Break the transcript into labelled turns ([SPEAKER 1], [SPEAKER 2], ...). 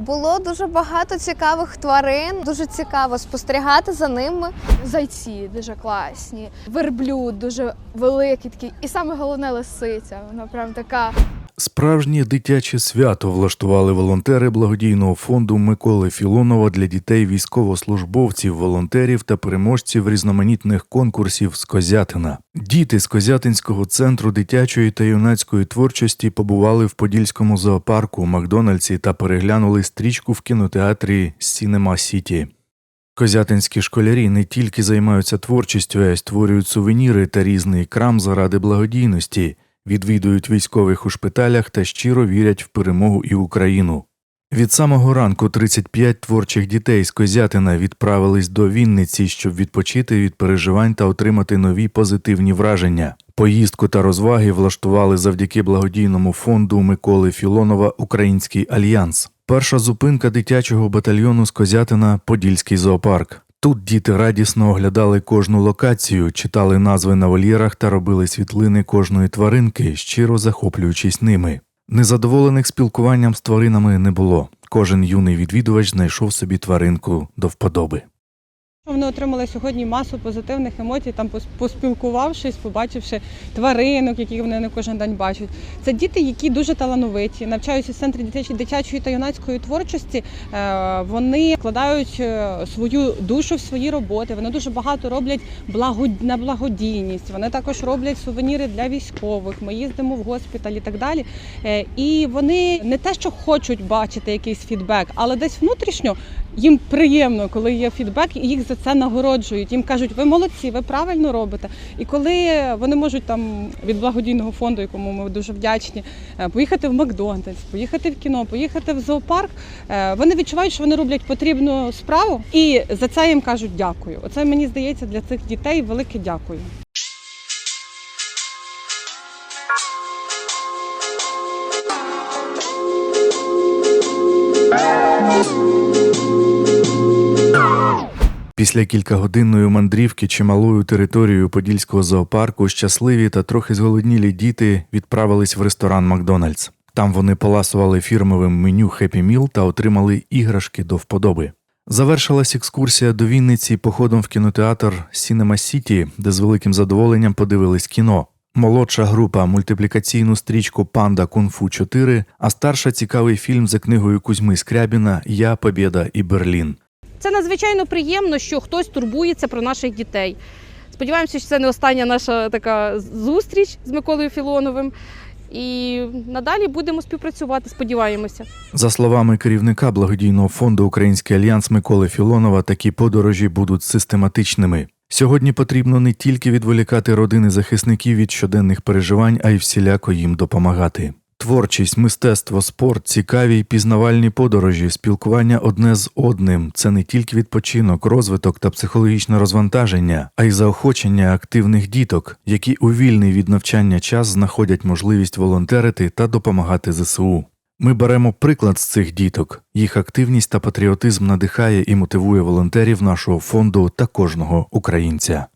[SPEAKER 1] Було дуже багато цікавих тварин. Дуже цікаво спостерігати за ними.
[SPEAKER 2] Зайці дуже класні, верблюд дуже великий такий, і саме головне лисиця. Вона прям така
[SPEAKER 3] Справжнє дитяче свято влаштували волонтери благодійного фонду Миколи Філонова для дітей військовослужбовців, волонтерів та переможців різноманітних конкурсів з Козятина. Діти з Козятинського центру дитячої та юнацької творчості побували в Подільському зоопарку, Макдональдсі та переглянули стрічку в кінотеатрі Сінема Сіті. Козятинські школярі не тільки займаються творчістю, а й створюють сувеніри та різний крам заради благодійності, відвідують військових у шпиталях та щиро вірять в перемогу і Україну. Від самого ранку 35 творчих дітей з Козятина відправились до Вінниці, щоб відпочити від переживань та отримати нові позитивні враження. Поїздку та розваги влаштували завдяки благодійному фонду Миколи Філонова Український альянс. Перша зупинка дитячого батальйону з Козятина Подільський зоопарк. Тут діти радісно оглядали кожну локацію, читали назви на вольєрах та робили світлини кожної тваринки, щиро захоплюючись ними. Незадоволених спілкуванням з тваринами не було. Кожен юний відвідувач знайшов собі тваринку до вподоби.
[SPEAKER 4] Вони отримали сьогодні масу позитивних емоцій, там поспілкувавшись, побачивши тваринок, яких вони не кожен день бачать. Це діти, які дуже талановиті, навчаються в центрі дитячої, дитячої та юнацької творчості. Е, Вони вкладають е, свою душу в свої роботи. Вони дуже багато роблять на благодійність. Вони також роблять сувеніри для військових. Ми їздимо в госпіталь і так далі. Е, І вони не те, що хочуть бачити якийсь фідбек, але десь внутрішньо їм приємно, коли є фідбек, і їх за це нагороджують. Їм кажуть, ви молодці, ви правильно робите. І коли вони можуть там від благодійного фонду, якому ми дуже вдячні, е, поїхати в Макдональдс, поїхати в кіно, поїхати в зоопарк, е, вони відчувають, що вони роблять потрібну справу, і за це їм кажуть дякую. Оце мені здається для цих дітей велике дякую.
[SPEAKER 3] Після кількагодинної мандрівки чималою територією Подільського зоопарку щасливі та трохи зголоднілі діти відправились в ресторан Макдональдс. Там вони поласували фірмовим меню Happy Meal та отримали іграшки до вподоби. Завершилась екскурсія до Вінниці походом в кінотеатр Cinema City, де з великим задоволенням подивились кіно. Молодша група мультиплікаційну стрічку Панда Кунг-фу 4, а старша цікавий фільм за книгою Кузьми Скрябіна Я, Побєда і Берлін.
[SPEAKER 5] Це надзвичайно приємно, що хтось турбується про наших дітей. Сподіваємося, що це не остання наша така зустріч з Миколою Філоновим. І надалі будемо співпрацювати, сподіваємося.
[SPEAKER 3] За словами керівника благодійного фонду Український альянс Миколи Філонова, такі подорожі будуть систематичними. Сьогодні потрібно не тільки відволікати родини захисників від щоденних переживань, а й всіляко їм допомагати. Творчість, мистецтво, спорт, цікаві й пізнавальні подорожі, спілкування одне з одним це не тільки відпочинок, розвиток та психологічне розвантаження, а й заохочення активних діток, які у вільний від навчання час знаходять можливість волонтерити та допомагати ЗСУ. Ми беремо приклад з цих діток. Їх активність та патріотизм надихає і мотивує волонтерів нашого фонду та кожного українця.